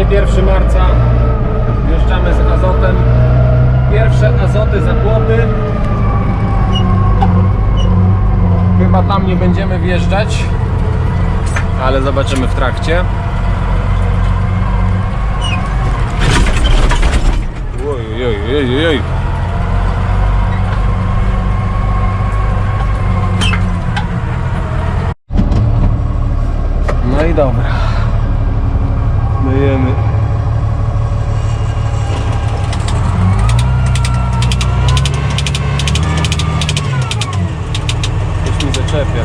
Dzisiaj 1 marca. Wjeżdżamy z azotem. Pierwsze azoty zakłopy. Chyba tam nie będziemy wjeżdżać, ale zobaczymy w trakcie. Oj, oj, oj, oj, oj. No i dobra. Myjemy. Coś mi zaczepia.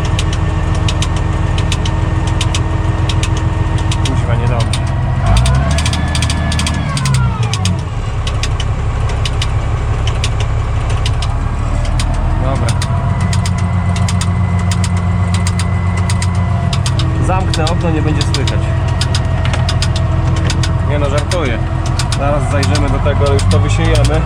Kuźwa, niedobrze. Dobra. Zamknę okno, nie będzie słychać. Żartuję. Zaraz zajrzymy do tego, już to wysiejemy.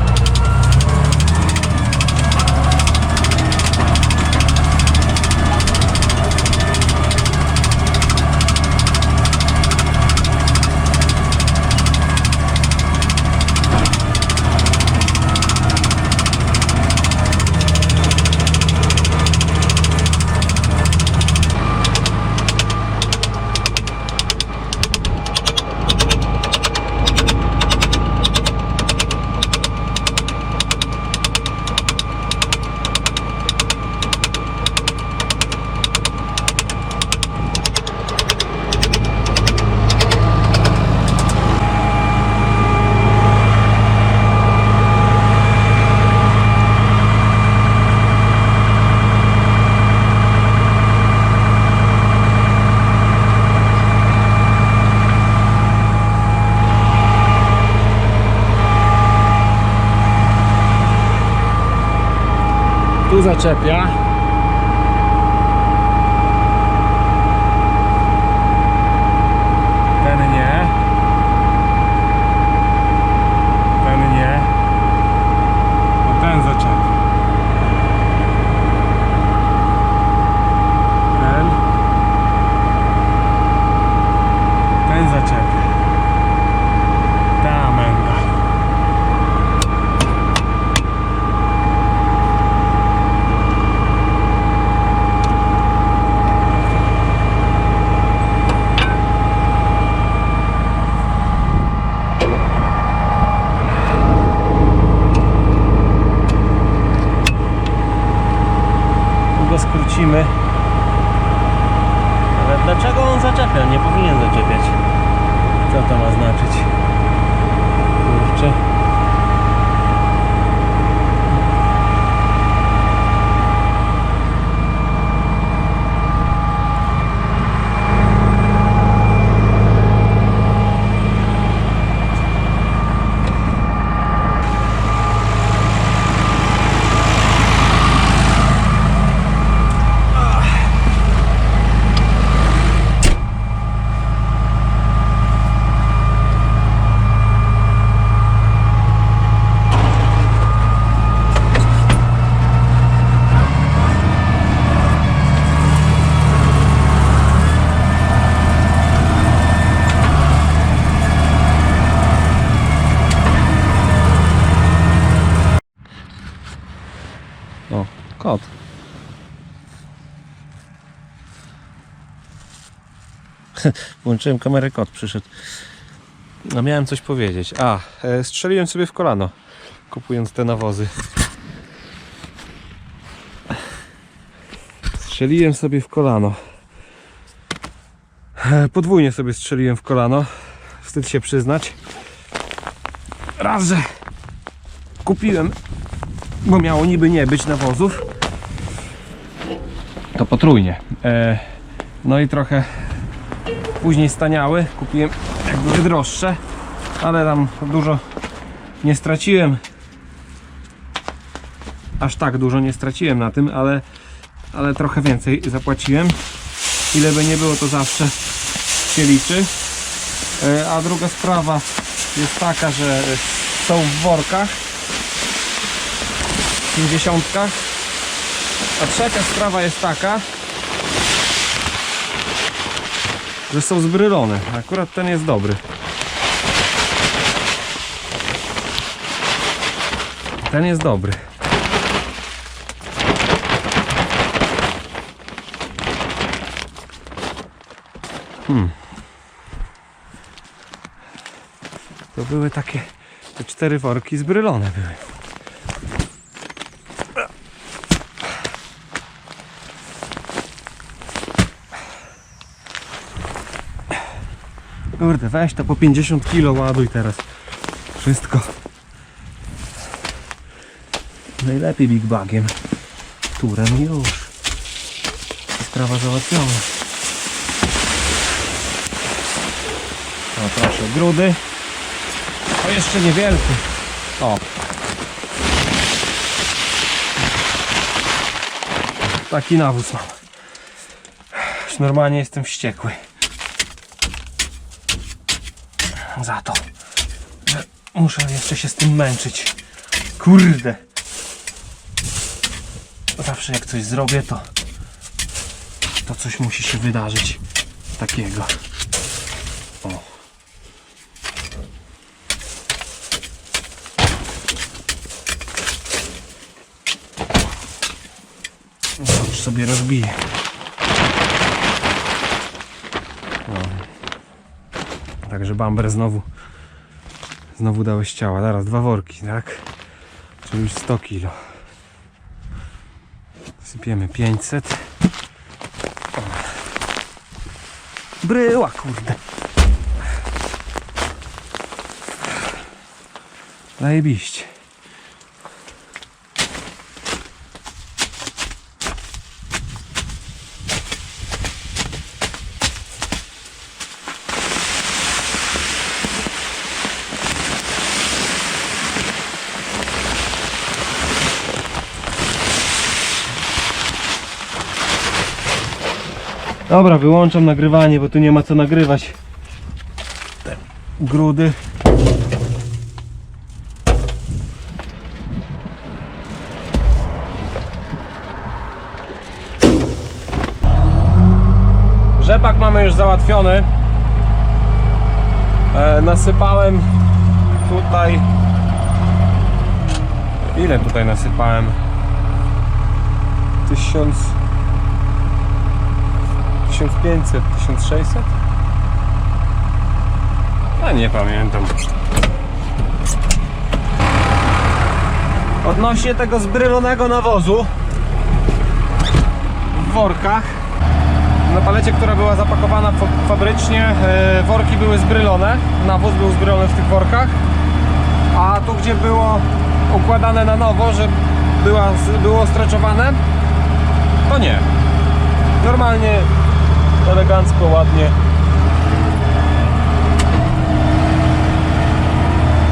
Zaczepia. Ten nie. Ten nie. A ten zaczepia. Ten. Ten zaczepia. Ta menda. Tu go skrócimy. Ale dlaczego on zaczepia? Nie powinien zaczepiać. Co to ma znaczyć? Kurczę. O, kot. Włączyłem kamerę, kot przyszedł. No miałem coś powiedzieć. A, e, strzeliłem sobie w kolano, kupując te nawozy. Strzeliłem sobie w kolano. E, Podwójnie sobie strzeliłem w kolano. Wstyd się przyznać. Raz, że kupiłem bo miało niby nie być nawozów to potrójnie e, no i trochę później staniały. Kupiłem jakby wydroższe ale tam dużo nie straciłem. Aż tak dużo nie straciłem na tym ale, ale trochę więcej zapłaciłem. Ile by nie było to zawsze się liczy. E, a druga sprawa jest taka, że są w workach 50. A trzecia sprawa jest taka, że są zbrylone. Akurat ten jest dobry. Ten jest dobry. Hmm. To były takie te cztery worki zbrylone były. Kurde, weź to po 50 kilo ładuj teraz. Wszystko. Najlepiej big bagiem. Turem już. Sprawa załatwiona. O proszę, grudy. O jeszcze niewielki. O. Taki nawóz mam. Już normalnie jestem wściekły. Za to, że muszę jeszcze się z tym męczyć. Kurde. Zawsze jak coś zrobię, to to coś musi się wydarzyć takiego. O. No, Już sobie rozbiję. Także bamber znowu znowu dałeś ciała. Zaraz dwa worki, tak? Czyli już 100 kilo. Sypiemy 500. O. Bryła, kurde. Zajebiście. Dobra, wyłączam nagrywanie, bo tu nie ma co nagrywać. Te grudy. Rzepak mamy już załatwiony. E, nasypałem tutaj. Ile tutaj nasypałem? Tysiąc. 1500, 1600? A nie pamiętam. Odnośnie tego zbrylonego nawozu w workach na palecie, która była zapakowana fa- fabrycznie, e, worki były zbrylone, nawóz był zbrylony w tych workach, a tu gdzie było układane na nowo, że była, było streczowane, to nie. Normalnie elegancko, ładnie.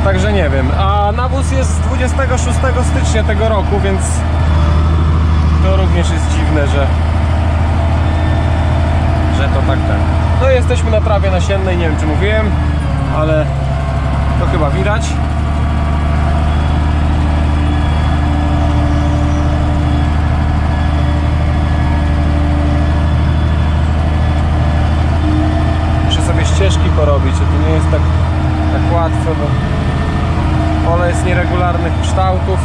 Także nie wiem. A nawóz jest z 26 stycznia tego roku, więc to również jest dziwne, że że to tak tak. No jesteśmy na trawie nasiennej, nie wiem czy mówiłem, ale to chyba widać. Muszę sobie ścieżki porobić, a to nie jest tak, tak łatwo, bo pole jest nieregularnych kształtów.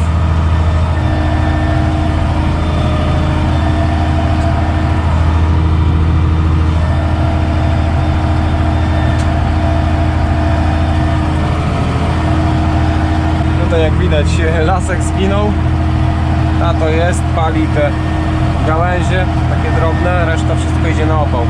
Tutaj jak widać lasek zginął. A to jest, pali te gałęzie, takie drobne, reszta wszystko idzie na opał.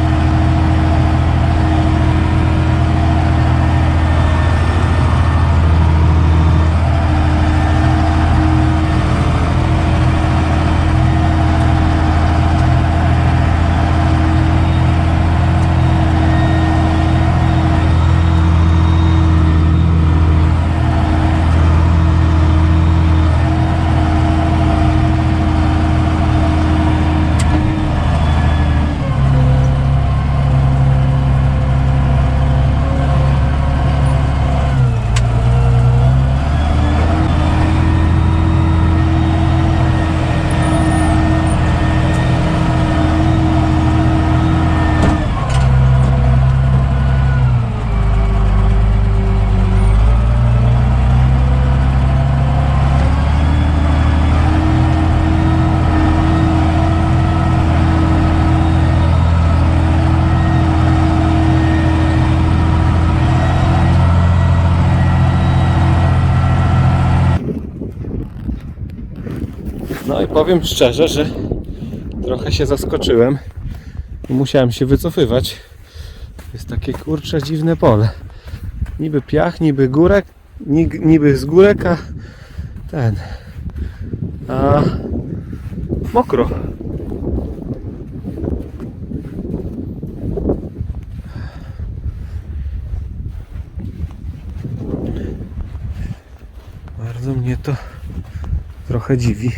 Powiem szczerze, że trochę się zaskoczyłem i musiałem się wycofywać. Jest takie kurcze dziwne pole. Niby piach, niby górek, niby z górek, a ten. A mokro. Bardzo mnie to trochę dziwi.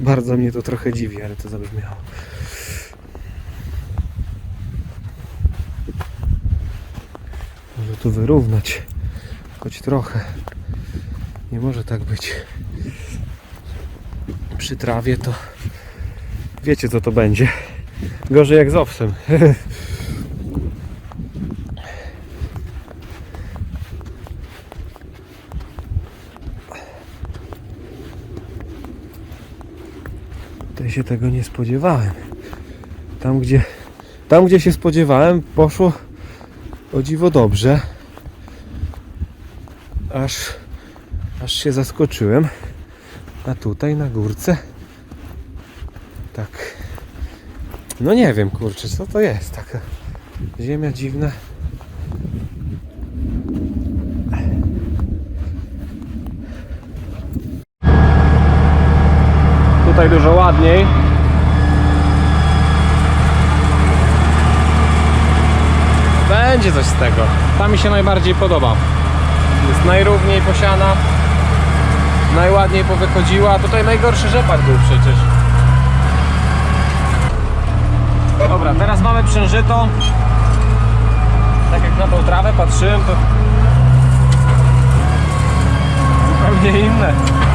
Bardzo mnie to trochę dziwi, ale to zabrzmiało. Może tu wyrównać choć trochę. Nie może tak być. Przy trawie to wiecie co to będzie. Gorzej jak z owsem. Tutaj się tego nie spodziewałem. Tam gdzie, tam gdzie się spodziewałem poszło o dziwo dobrze. Aż, aż się zaskoczyłem. A tutaj na górce tak no nie wiem kurczę co to jest taka ziemia dziwna tutaj dużo ładniej. Będzie coś z tego. Ta mi się najbardziej podoba. Jest najrówniej posiana najładniej powychodziła. A tutaj najgorszy rzepak był przecież. Dobra, teraz mamy przężyto. Tak jak na tą trawę patrzyłem, to zupełnie inne.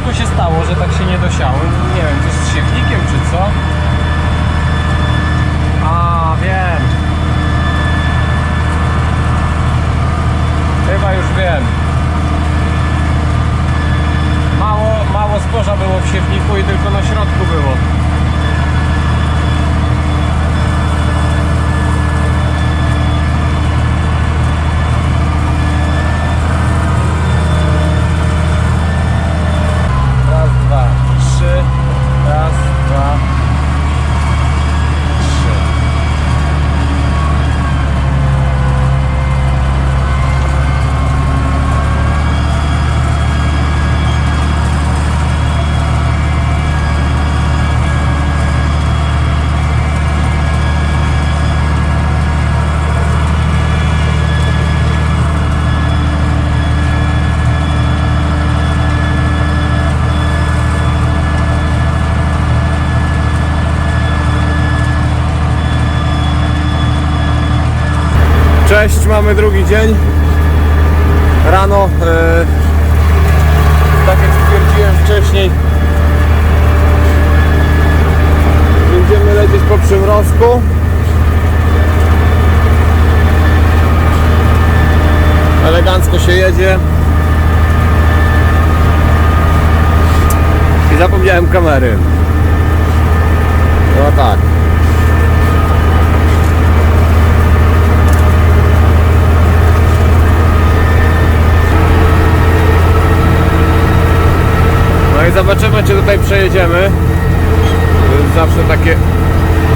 Co tu się stało, że tak się nie dosiało. Nie wiem, coś z siewnikiem czy co? A, wiem. Chyba już wiem. Mało, mało zboża było w siewniku i tylko na środku było. Raz, dwa, trzy. Raz, dwa, trzy. Cześć, mamy drugi dzień. Rano, e, tak jak stwierdziłem wcześniej, będziemy lecieć po przymrozku. Elegancko się jedzie. I zapomniałem kamery. No tak. Zobaczymy, czy tutaj przejedziemy. Zawsze takie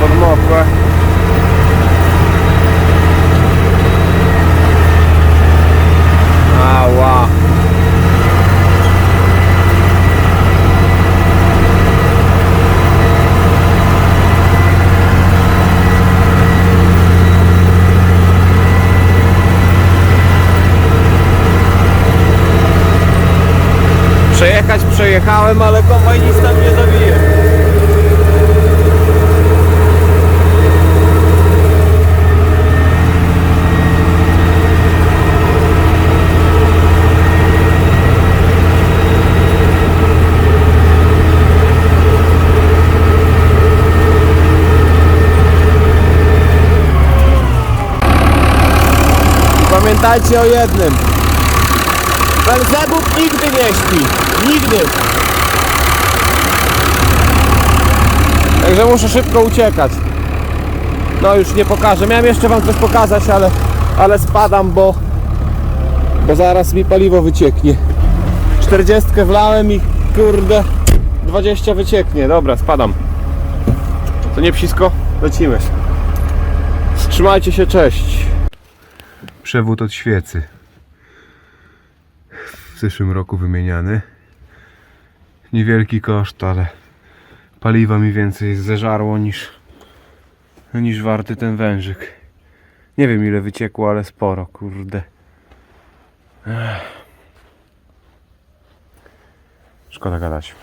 podmokłe. Przejechałem, ale kombajnista mnie zabije. Pamiętajcie o jednym. Belzebub nigdy nie śpi. Nigdy. Także muszę szybko uciekać. No już nie pokażę. Miałem jeszcze wam coś pokazać, ale, ale spadam, bo, bo zaraz mi paliwo wycieknie. 40 wlałem i kurde 20 wycieknie. Dobra, spadam. To nie psisko? Lecimy. Trzymajcie się, cześć. Przewód od świecy. W zeszłym roku wymieniany. Niewielki koszt, ale paliwa mi więcej zeżarło niż, niż warty ten wężyk. Nie wiem ile wyciekło, ale sporo, kurde. Ech. Szkoda gadać.